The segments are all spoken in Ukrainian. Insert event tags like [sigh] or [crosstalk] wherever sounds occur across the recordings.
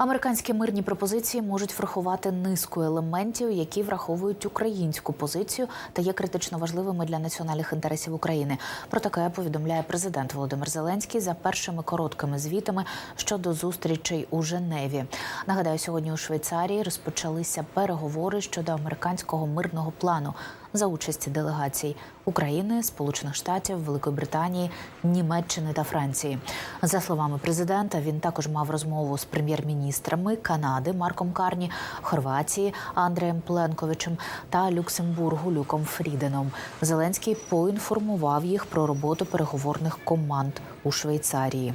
Американські мирні пропозиції можуть врахувати низку елементів, які враховують українську позицію та є критично важливими для національних інтересів України. Про таке повідомляє президент Володимир Зеленський за першими короткими звітами щодо зустрічей у Женеві. Нагадаю, сьогодні у Швейцарії розпочалися переговори щодо американського мирного плану за участі делегацій України, Сполучених Штатів, Великої Британії, Німеччини та Франції. За словами президента, він також мав розмову з прем'єр-міністрами Канади Марком Карні, Хорватії Андреєм Пленковичем та Люксембургу Люком Фріденом. Зеленський поінформував їх про роботу переговорних команд у Швейцарії.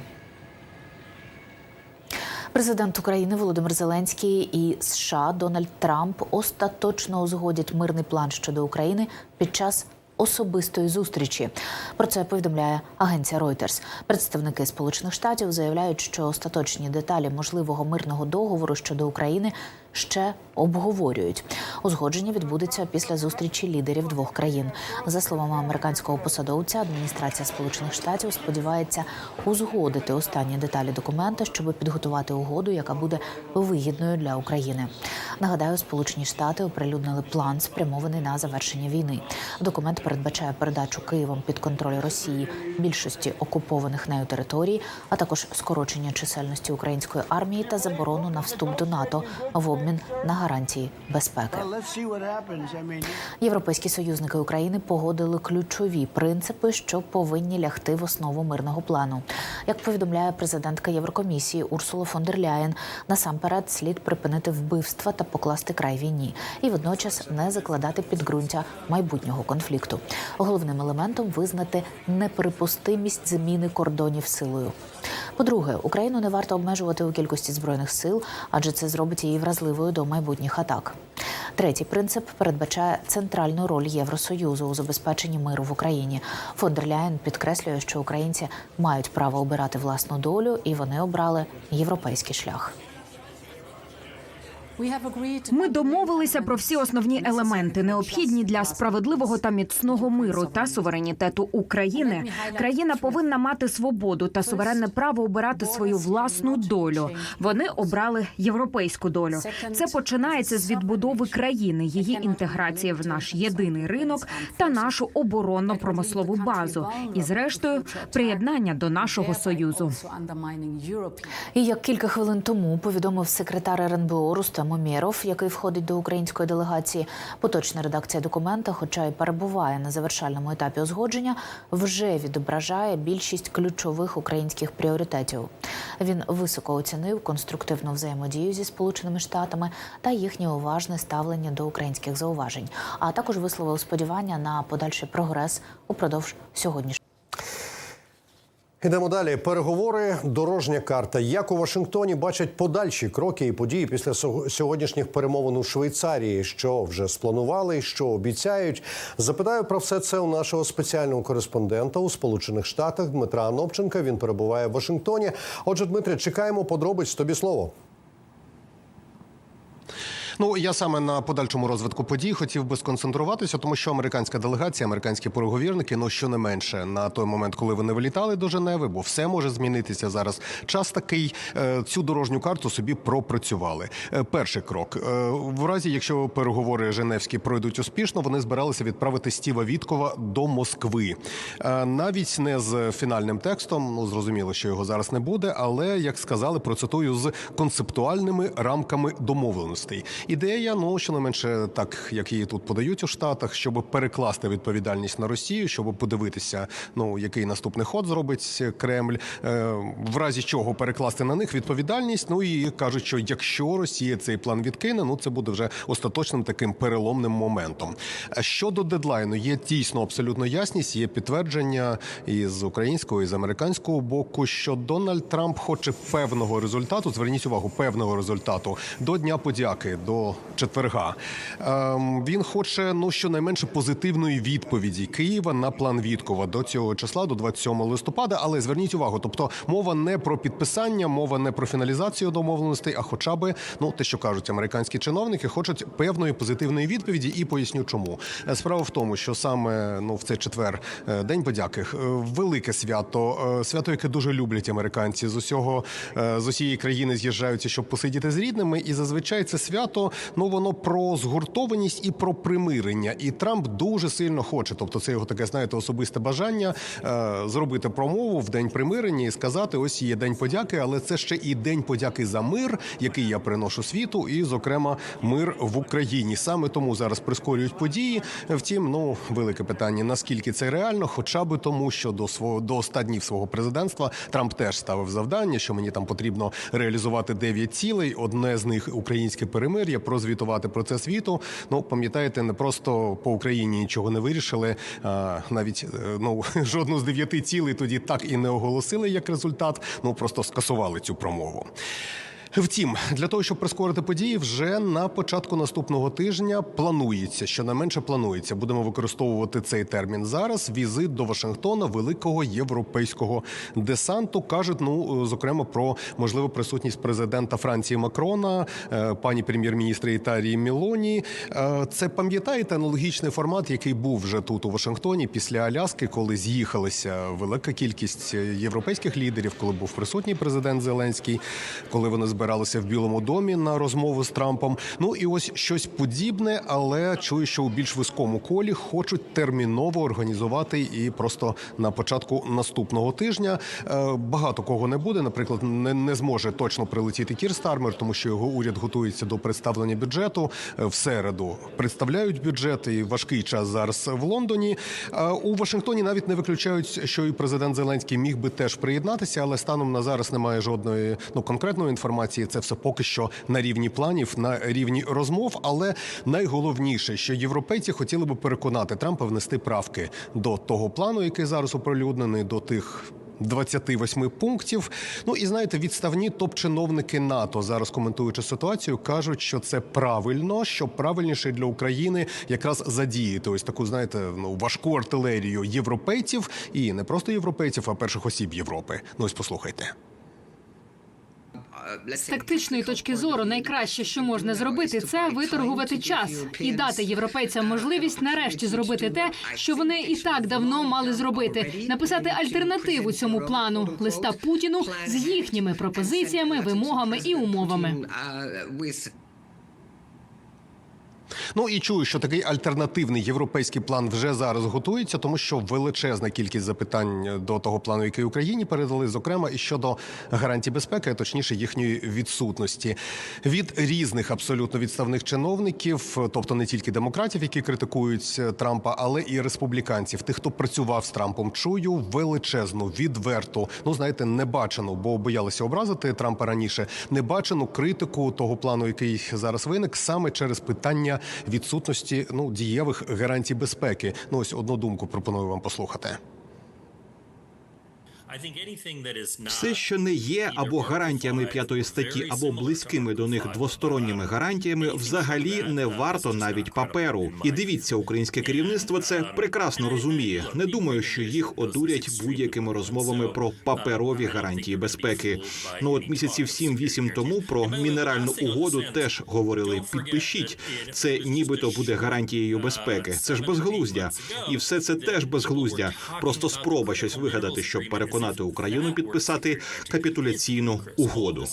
Президент України Володимир Зеленський і США Дональд Трамп остаточно узгодять мирний план щодо України під час особистої зустрічі. Про це повідомляє агенція Reuters. Представники Сполучених Штатів заявляють, що остаточні деталі можливого мирного договору щодо України ще обговорюють. Узгодження відбудеться після зустрічі лідерів двох країн. За словами американського посадовця, адміністрація Сполучених Штатів сподівається узгодити останні деталі документа, щоб підготувати угоду, яка буде вигідною для України. Нагадаю, Сполучені Штати оприлюднили план, спрямований на завершення війни. Документ передбачає передачу Києвом під контроль Росії більшості окупованих нею територій, а також скорочення чисельності української армії та заборону на вступ до НАТО в обмін на гарантії безпеки. Європейські союзники України погодили ключові принципи, що повинні лягти в основу мирного плану. Як повідомляє президентка Єврокомісії Урсула фон дер Ляєн, насамперед слід припинити вбивства та покласти край війні, і водночас не закладати підґрунтя майбутнього конфлікту. Головним елементом визнати неприпустимість зміни кордонів силою. По-друге, Україну не варто обмежувати у кількості збройних сил, адже це зробить її вразливою до майбутніх атак. Третій принцип передбачає центральну роль Євросоюзу у забезпеченні миру в Україні. Фондерляєн підкреслює, що українці мають право обирати власну долю, і вони обрали європейський шлях. Ми домовилися про всі основні елементи, необхідні для справедливого та міцного миру та суверенітету України. Країна повинна мати свободу та суверенне право обирати свою власну долю. Вони обрали європейську долю. Це починається з відбудови країни, її інтеграції в наш єдиний ринок та нашу оборонно-промислову базу, і зрештою приєднання до нашого союзу. І як кілька хвилин тому повідомив секретар РНБО Рустем Умєров, який входить до української делегації, поточна редакція документа, хоча й перебуває на завершальному етапі узгодження, вже відображає більшість ключових українських пріоритетів. Він високо оцінив конструктивну взаємодію зі Сполученими Штатами та їхнє уважне ставлення до українських зауважень, а також висловив сподівання на подальший прогрес упродовж сьогоднішнього. Ідемо далі. Переговори, дорожня карта. Як у Вашингтоні бачать подальші кроки і події після сьогоднішніх перемовин у Швейцарії, що вже спланували, що обіцяють. Запитаю про все це у нашого спеціального кореспондента у Сполучених Штатах Дмитра Анопченка. Він перебуває в Вашингтоні. Отже, Дмитре, чекаємо подробиць. Тобі слово. Ну я саме на подальшому розвитку подій хотів би сконцентруватися, тому що американська делегація, американські переговірники, ну що не менше на той момент, коли вони вилітали до Женеви, бо все може змінитися зараз. Час такий е, цю дорожню карту собі пропрацювали. Е, Перший крок Е, в разі, якщо переговори Женевські пройдуть успішно, вони збиралися відправити Стіва Віткова до Москви, навіть не з фінальним текстом. Ну зрозуміло, що його зараз не буде, але як сказали, процитую з концептуальними рамками домовленостей. Ідея, ну що не менше, так як її тут подають у штатах, щоб перекласти відповідальність на Росію, щоб подивитися, ну який наступний ход зробить Кремль, е, в разі чого перекласти на них відповідальність. Ну і кажуть, що якщо Росія цей план відкине, ну це буде вже остаточним таким переломним моментом. Щодо дедлайну, є дійсно абсолютно ясність, є підтвердження і з українського, і з американського боку, що Дональд Трамп хоче певного результату. Зверніть увагу, певного результату до Дня подяки, до четверга. Ем, він хоче ну щонайменше позитивної відповіді Києва на план Віткова до цього числа, до 27 листопада. Але зверніть увагу, тобто мова не про підписання, мова не про фіналізацію домовленостей, а хоча би ну те, що кажуть американські чиновники, хочуть певної позитивної відповіді, і поясню, чому Е, справа в тому, що саме ну в цей четвер е, день подяки, е, велике свято, свято, яке дуже люблять американці з усього з усієї країни з'їжджаються, щоб посидіти з рідними. І зазвичай це свято ну воно про згуртованість і про примирення. І Трамп дуже сильно хоче, тобто це його таке, знаєте, особисте бажання е, зробити промову в день примирення і сказати: ось є день подяки, але це ще і день подяки за мир, який я приношу світу, і, зокрема, мир в Україні. Саме тому зараз прискорюють події. Втім, ну велике питання: наскільки це реально, хоча би тому, що до свого до 100 днів свого президентства Трамп теж ставив завдання, що мені там потрібно реалізувати 9 цілей. Одне з них українське перемир'я, прозвітувати про це світу. Ну пам'ятаєте, не просто по Україні нічого не вирішили. Навіть е, ну [laughs] жодну з дев'яти цілей тоді так і не оголосили як результат. Ну просто скасували цю промову. Втім, для того, щоб прискорити події, вже на початку наступного тижня планується, що найменше планується. Будемо використовувати цей термін зараз. Візит до Вашингтона великого європейського десанту кажуть, ну зокрема про можливу присутність президента Франції Макрона, е, пані прем'єр-міністра Італії Мілоні. Е, Це пам'ятаєте аналогічний формат, який був вже тут у Вашингтоні після Аляски, коли з'їхалися велика кількість європейських лідерів, коли був присутній президент Зеленський, коли вони збиралися в Білому домі на розмову з Трампом. Ну і ось щось подібне, але чую, що у більш вузькому колі хочуть терміново організувати і просто на початку наступного тижня. Е, Багато кого не буде. Наприклад, не, не зможе точно прилетіти Кір Стармер, тому що його уряд готується до представлення бюджету Е, в середу. Представляють бюджет і важкий час зараз в Лондоні. У Вашингтоні навіть не виключають, що і президент Зеленський міг би теж приєднатися, але станом на зараз немає жодної ну конкретної інформації. Це все поки що на рівні планів, на рівні розмов. Але найголовніше, що європейці хотіли би переконати Трампа внести правки до того плану, який зараз оприлюднений, до тих. 28 пунктів. Ну і знаєте, відставні топ-чиновники НАТО зараз коментуючи ситуацію, кажуть, що це правильно, що правильніше для України якраз задіяти ось таку, знаєте, ну важку артилерію європейців і не просто європейців, а перших осіб Європи. Ну ось послухайте. З тактичної точки зору найкраще, що можна зробити, це виторгувати час і дати європейцям можливість нарешті зробити те, що вони і так давно мали зробити: написати альтернативу цьому плану листа Путіну з їхніми пропозиціями, вимогами і умовами. Ну і чую, що такий альтернативний європейський план вже зараз готується, тому що величезна кількість запитань до того плану, який Україні передали, зокрема і щодо гарантій безпеки, а точніше їхньої відсутності. Від різних абсолютно відставних чиновників, тобто не тільки демократів, які критикують Трампа, але і республіканців, тих, хто працював з Трампом, чую величезну, відверту, ну знаєте, небачену, бо боялися образити Трампа раніше, небачену критику того плану, який зараз виник, саме через питання відсутності ну дієвих гарантій безпеки. Ну ось одну думку пропоную вам послухати. Все, що не є або гарантіями п'ятої статті, або близькими до них двосторонніми гарантіями, взагалі не варто навіть паперу. І дивіться, українське керівництво це прекрасно розуміє. Не думаю, що їх одурять будь-якими розмовами про паперові гарантії безпеки. Ну от місяців 7-8 тому про мінеральну угоду теж говорили: підпишіть це, нібито буде гарантією безпеки. Це ж безглуздя, і все це теж безглуздя. Просто спроба щось вигадати, щоб переконати Україну підписати капітуляційну угоду.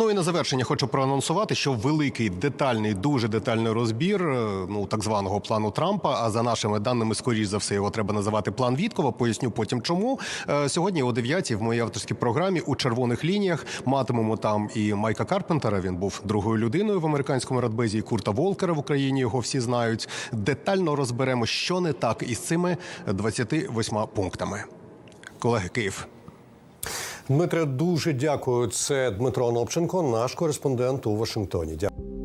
Ну і на завершення хочу проанонсувати, що великий детальний, дуже детальний розбір е, ну так званого плану Трампа. А за нашими даними, скоріш за все, його треба називати план Віткова. Поясню потім, чому Е, сьогодні о 9 в моїй авторській програмі у червоних лініях матимемо там і Майка Карпентера. Він був другою людиною в американському радбезі. і Курта Волкера в Україні його всі знають. Детально розберемо, що не так із цими 28 пунктами. Колеги Київ. Дмитре, дуже дякую. Це Дмитро Нопченко, наш кореспондент у Вашингтоні. Дякую.